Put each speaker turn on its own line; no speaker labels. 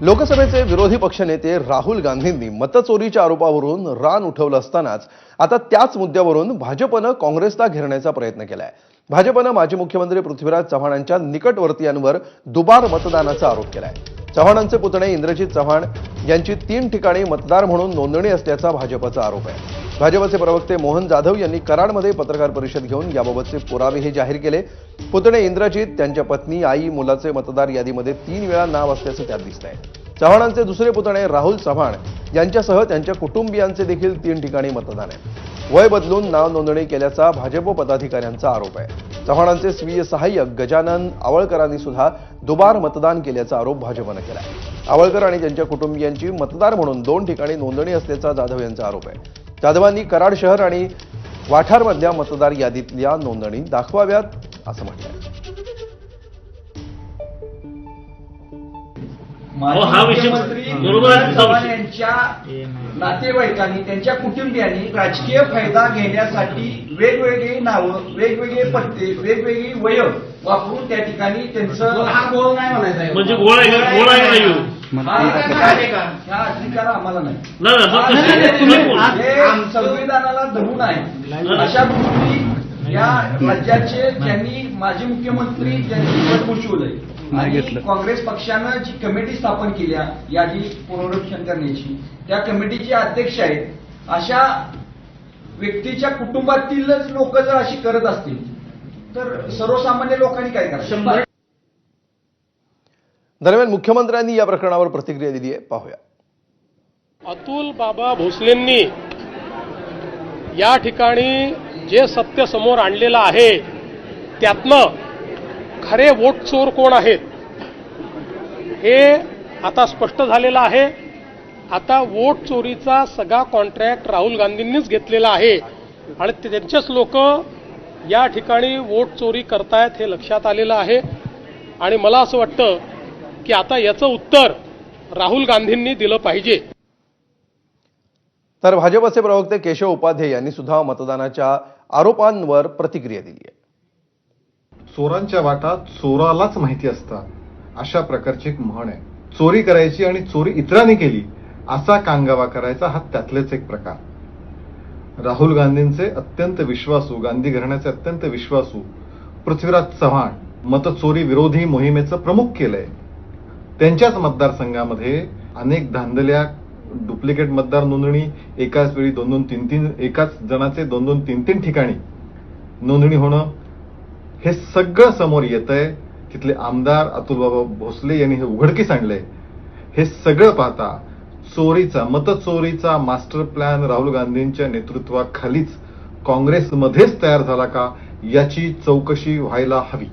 लोकसभेचे विरोधी पक्षनेते राहुल गांधींनी मतचोरीच्या आरोपावरून रान उठवलं असतानाच आता त्याच मुद्द्यावरून भाजपनं काँग्रेसला घेरण्याचा प्रयत्न केलाय. भाजपनं माजी मुख्यमंत्री पृथ्वीराज चव्हाणांच्या निकटवर्तीयांवर दुबार मतदानाचा आरोप केलाय. चव्हाणांचे पुतणे इंद्रजित चव्हाण यांची तीन ठिकाणी मतदार म्हणून नोंदणी असल्याचा भाजपचा आरोप आहे. भाजपचे प्रवक्ते मोहन जाधव यांनी कराडमध्ये पत्रकार परिषद घेऊन याबाबतचे पुरावेही जाहीर केले. पुतणे इंद्रजीत त्यांच्या पत्नी आई मुलाचे मतदार यादीमध्ये तीन वेळा नाव असल्याचं त्यात दिसतंय. चव्हाणांचे दुसरे पुतणे राहुल चव्हाण यांच्यासह त्यांच्या कुटुंबियांचे देखील तीन ठिकाणी मतदान आहे. वय बदलून नाव नोंदणी केल्याचा भाजप पदाधिकाऱ्यांचा आरोप आहे. चव्हाणांचे स्वीय सहाय्यक गजानन आवळकरांनी सुद्धा दुबार मतदान केल्याचा आरोप भाजपनं केला आहे आवळकर आणि त्यांच्या कुटुंबियांची मतदार म्हणून दोन ठिकाणी नोंदणी असल्याचा जाधव यांचा आरोप आहे. जाधवांनी कराड शहर आणि वाठारमधल्या मतदार यादीतल्या नोंदणी दाखवाव्यात असं म्हटलंय.
हो, विषय
मुख्यमंत्री
बरोबर आहे तुमचा
चव्हाण
विषय.
यांच्या नातेवाईकांनी त्यांच्या कुटुंबियांनी राजकीय फायदा घेण्यासाठी वेगवेगळी नावं वेगवेगळे पत्ते वेगवेगळी वय वापरून त्या ठिकाणी त्यांचं
हा गोळ नाही म्हणायचा.
म्हणजे गोळ आहे का- गोळ आहे का नाही?
आम्हाला नाही. संविधानाला धरून आहे. अशा गोष्टी या राज्याचे ज्यांनी माजी मुख्यमंत्री ज्यांनी पद भूषवलंय आणि काँग्रेस पक्षानं जी कमिटी स्थापन केल्या यादी पुनर्रक्षण करण्याची त्या कमिटीचे अध्यक्ष आहेत. अशा व्यक्तीच्या कुटुंबातीलच लोक जर अशी करत असतील तर सर्वसामान्य लोकांनी काय
शंभर
दरम्यान मुख्यमंत्र्यांनी या प्रकरणावर प्रतिक्रिया दिली आहे. पाहूया.
अतुल बाबा भोसलेंनी या ठिकाणी जे सत्य समोर आणलेलं आहे त्यातनं खरे वोट चोर कोण आहेत हे आता स्पष्ट झालेलं आहे. आता वोट चोरीचा सगळा कॉन्ट्रॅक्ट राहुल गांधींनीच घेतलेला आहे. आणि त्यांचेच लोक या ठिकाणी वोट चोरी करतायत हे लक्षात आलेलं आहे. आणि मला असं वाटतं की आता याचं उत्तर राहुल गांधींनी दिलं पाहिजे.
तर भाजपचे प्रवक्ते केशव उपाध्ये यांनी सुद्धा मतदानाच्या आरोपांवर प्रतिक्रिया दिली आहे.
चोरांच्या वाटात चोरालाच माहिती असतात अशा प्रकारची एक म्हण आहे. चोरी करायची आणि चोरी इतरांनी केली असा कांगावा करायचा हा त्यातलेच एक प्रकार. राहुल गांधींचे अत्यंत विश्वासू गांधी घराण्याचे अत्यंत विश्वासू पृथ्वीराज चव्हाण मतचोरी विरोधी मोहिमेचं प्रमुख केलंय. त्यांच्याच मतदारसंघामध्ये अनेक धांदल्या डुप्लिकेट मतदार नोंदणी एकाच वेळी दोन दोन तीन तीन एकाच जणाचे दोन दोन तीन तीन ठिकाणी नोंदणी होणं हे सगळं समोर येत आहे तिथले आमदार अतुलबाबा भोसले यांनी हे उघडकीस आणलंय. हे सगळं पाहता चोरीचा मतचोरीचा मास्टर प्लॅन राहुल गांधींच्या नेतृत्वाखालीच काँग्रेसमध्येच तयार झाला का? याची चौकशी व्हायला हवी.